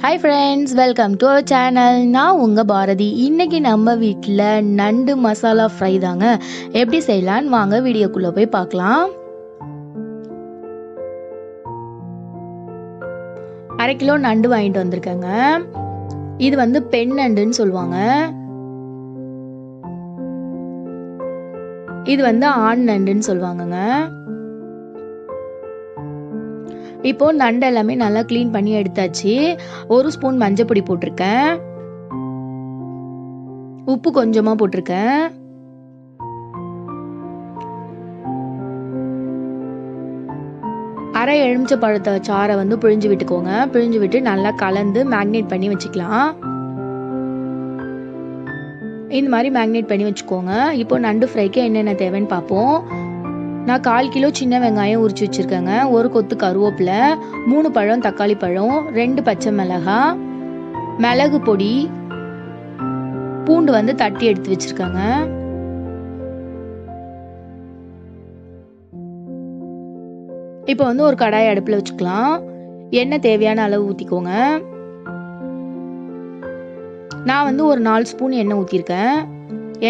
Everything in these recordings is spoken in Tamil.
Hi friends welcome to our channel நான் உங்கள் பாரதி. இன்றைக்கி நம்ம வீட்டில் நண்டு மசாலா ஃப்ரை தாங்க. எப்படி செய்யலான்னு வாங்க வீடியோக்குள்ளே போய் பார்க்கலாம். அரை கிலோ நண்டு வாங்கிட்டு வந்திருக்கேங்க. இது வந்து பெண் நண்டுன்னு சொல்லுவாங்க. இது வந்து ஆண் நண்டுன்னு சொல்லுவாங்கங்க. இப்போ நண்டு எல்லாமே நல்லா க்ளீன் பண்ணி எடுத்தாச்சு. ஒரு ஸ்பூன் மஞ்சள் பொடி போட்டிருக்கேன். உப்பு கொஞ்சமா போட்டிருக்கேன். அரை எலுமிச்ச பழத்தை சாறை வந்து பிழிஞ்சு விட்டுக்கோங்க. பிழிஞ்சு விட்டு நல்லா கலந்து மேக்னேட் பண்ணி வச்சுக்கலாம். இந்த மாதிரி மேக்னேட் பண்ணி வச்சுக்கோங்க. இப்போ நண்டு ஃப்ரைக்கு என்னென்ன தேவைன்னு பார்ப்போம். நான் கால் கிலோ சின்ன வெங்காயம் உரிச்சு வச்சுருக்கேங்க. ஒரு கொத்து கருவேப்பிலை மூணு பழம் தக்காளி பழம் ரெண்டு பச்சை மிளகாய் மிளகு பொடி பூண்டு வந்து தட்டி எடுத்து வச்சுருக்கேங்க. இப்போ வந்து ஒரு கடாய் அடுப்பில் வச்சுக்கலாம். எண்ணெய் தேவையான அளவு ஊற்றிக்கோங்க நான் வந்து ஒரு நாலு ஸ்பூன் எண்ணெய் ஊற்றிருக்கேன்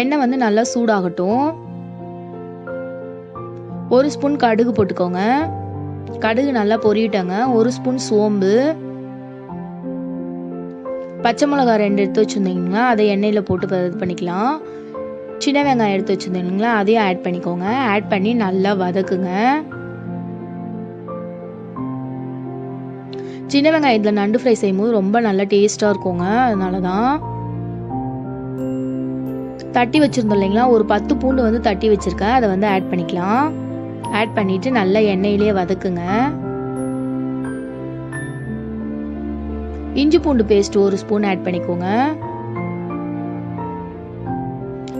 எண்ணெய் வந்து நல்லா சூடாகட்டும். ஒரு ஸ்பூன் கடுகு போட்டுக்கோங்க. கடுகு நல்லா பொரியட்டங்க. ஒரு ஸ்பூன் சோம்பு. பச்சை மிளகா ரெண்டு எடுத்து வச்சுருந்தீங்கன்னா அதை எண்ணெயில் போட்டு இது பண்ணிக்கலாம். சின்ன வெங்காயம் எடுத்து வச்சுருந்தீங்களா? அதையும் ஆட் பண்ணிக்கோங்க. ஆட் பண்ணி நல்லா வதக்குங்க. சின்ன வெங்காயத்தில் நண்டு ஃப்ரை செய்யும்போது ரொம்ப நல்லா டேஸ்ட்டாக இருக்குங்க. அதனால தான் தட்டி வச்சுருந்தோம் இல்லைங்களா? ஒரு பத்து பூண்டு வந்து தட்டி வச்சுருக்கேன். அதை வந்து ஆட் பண்ணிக்கலாம். ஆட் பண்ணிட்டு நல்லா எண்ணெயிலே வதக்குங்க. இஞ்சி பூண்டு பேஸ்ட் ஒரு ஸ்பூன் ஆட் பண்ணிக்கோங்க.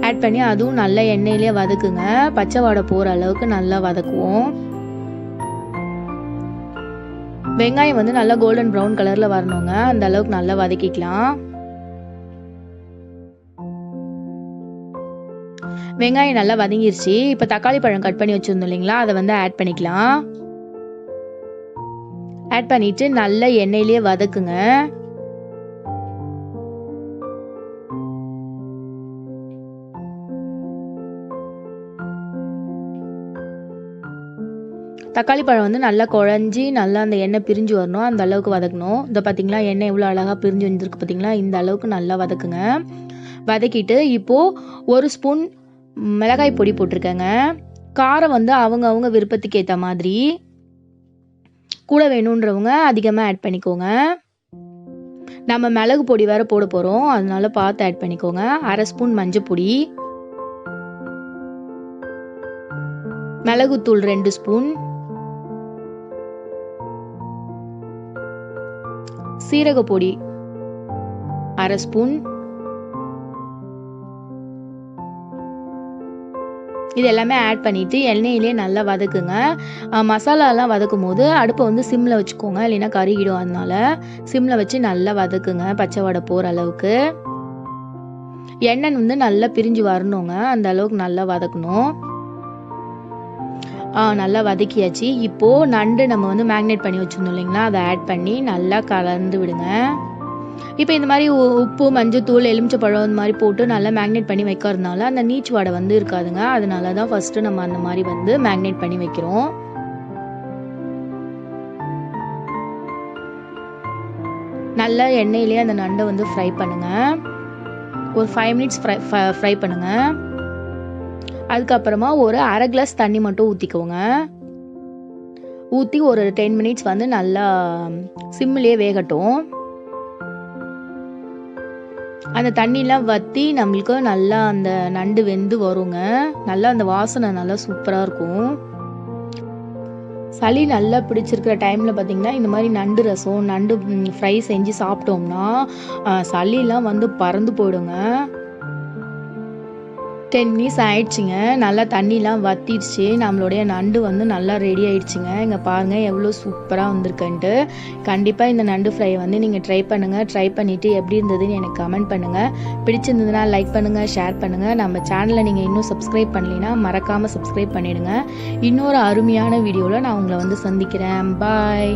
ஆட் பண்ணி அதுவும் நல்லா எண்ணெயிலே வதக்குங்க. பச்சை வாடை போகிற அளவுக்கு நல்லா வதக்குவோம். வெங்காயம் வந்து நல்லா கோல்டன் ப்ரௌன் கலரில் வரணுங்க. அந்த அளவுக்கு நல்லா வதக்கிக்கலாம். வெங்காயம் நல்லா வதங்கிருச்சு. இப்போ தக்காளி பழம் கட் பண்ணி வச்சுருந்தோம் இல்லைங்களா? அதை வந்து ஆட் பண்ணிக்கலாம். ஆட் பண்ணிட்டு நல்லா எண்ணெயிலேயே வதக்குங்க. தக்காளி பழம் வந்து நல்லா குழஞ்சி நல்லா அந்த எண்ணெய் பிரிஞ்சு வரணும். அந்த அளவுக்கு வதக்கணும். இந்த பார்த்தீங்களா எண்ணெய் எவ்வளோ அழகாக பிரிஞ்சு வந்துருக்கு பார்த்தீங்களா இந்த அளவுக்கு நல்லா வதக்குங்க. வதக்கிட்டு இப்போது ஒரு ஸ்பூன் மிளகாய் பொடி போட்டிருக்கேங்க. காரம் வந்து அவங்க அவங்க விருப்பத்துக்கு ஏற்ற மாதிரி. கூட வேணுன்றவங்க அதிகமாக ஆட் பண்ணிக்கோங்க. நம்ம மிளகு பொடி வேற போட போகிறோம் அதனால பார்த்து ஆட் பண்ணிக்கோங்க. அரை ஸ்பூன் மஞ்சள் பொடி. மிளகுத்தூள் ரெண்டு ஸ்பூன். சீரக பொடி அரை ஸ்பூன். இது எல்லாமே ஆட் பண்ணிவிட்டு எண்ணெயிலே நல்லா வதக்குங்க. மசாலாலாம் வதக்கும் போது அடுப்பை வந்து சிம்மில் வச்சுக்கோங்க. இல்லைன்னா கருகிடும் அதனால. சிம்மில் வச்சு நல்லா வதக்குங்க பச்சை வடை போகிற அளவுக்கு. எண்ணெய் வந்து நல்லா பிரிஞ்சு வரணுங்க. அந்த அளவுக்கு நல்லா வதக்கணும். நல்லா வதக்கியாச்சு. இப்போது நண்டு நம்ம வந்து மேக்னேட் பண்ணி வச்சுருந்தோம் இல்லைங்களா? அதை ஆட் பண்ணி நல்லா கலந்து விடுங்க. இப்போ இந்த மாதிரி உப்பு மஞ்சத்தூள் எலுமிச்சப்பழம் இந்த மாதிரி போட்டு நல்லா மேக்னேட் பண்ணி வைக்கிறதுனால அந்த நீச்சு வாடை வந்து இருக்காதுங்க. அதனால தான் ஃபஸ்ட்டு நம்ம அந்த மாதிரி வந்து மேக்னேட் பண்ணி வைக்கிறோம். நல்லா எண்ணெயிலே அந்த நண்டை வந்து ஃப்ரை பண்ணுங்க. ஒரு ஃபைவ் மினிட்ஸ் ஃப்ரை ஃப்ரை பண்ணுங்க. அதுக்கப்புறமா ஒரு அரை கிளாஸ் தண்ணி மட்டும் ஊற்றிக்கோங்க ஊற்றி ஒரு டென் மினிட்ஸ் வந்து நல்லா சிம்மிலே வேகட்டும். அந்த தண்ணிலாம் வற்றி நம்மளுக்கு நல்லா அந்த நண்டு வெந்து வருங்க. நல்லா அந்த வாசனை நல்லா சூப்பராக இருக்கும். சளி நல்லா பிடிச்சிருக்கிற டைமில் பார்த்தீங்கன்னா இந்த மாதிரி நண்டு ரசம் நண்டு ஃப்ரை செஞ்சு சாப்பிட்டோம்னா சளிலாம் வந்து பறந்து போயிடுங்க. டென் மினிட்ஸ் ஆயிடுச்சுங்க. நல்லா தண்ணிலாம் வத்திடுச்சு. நம்மளுடைய நண்டு வந்து நல்லா ரெடி ஆயிடுச்சுங்க. இங்கே பாருங்கள் எவ்வளோ சூப்பராக வந்திருக்குன்ட்டு. கண்டிப்பாக இந்த நண்டு ஃப்ரை வந்து நீங்கள் ட்ரை பண்ணுங்கள் ட்ரை பண்ணிவிட்டு எப்படி இருந்ததுன்னு எனக்கு கமெண்ட் பண்ணுங்கள் பிடிச்சிருந்ததுன்னா லைக் பண்ணுங்கள் ஷேர் பண்ணுங்கள் நம்ம சேனலை நீங்கள் இன்னும் சப்ஸ்கிரைப் பண்ணலைன்னா மறக்காமல் சப்ஸ்கிரைப் பண்ணிவிடுங்க இன்னொரு அருமையான வீடியோவில் நான் உங்களை வந்து சந்திக்கிறேன். பாய்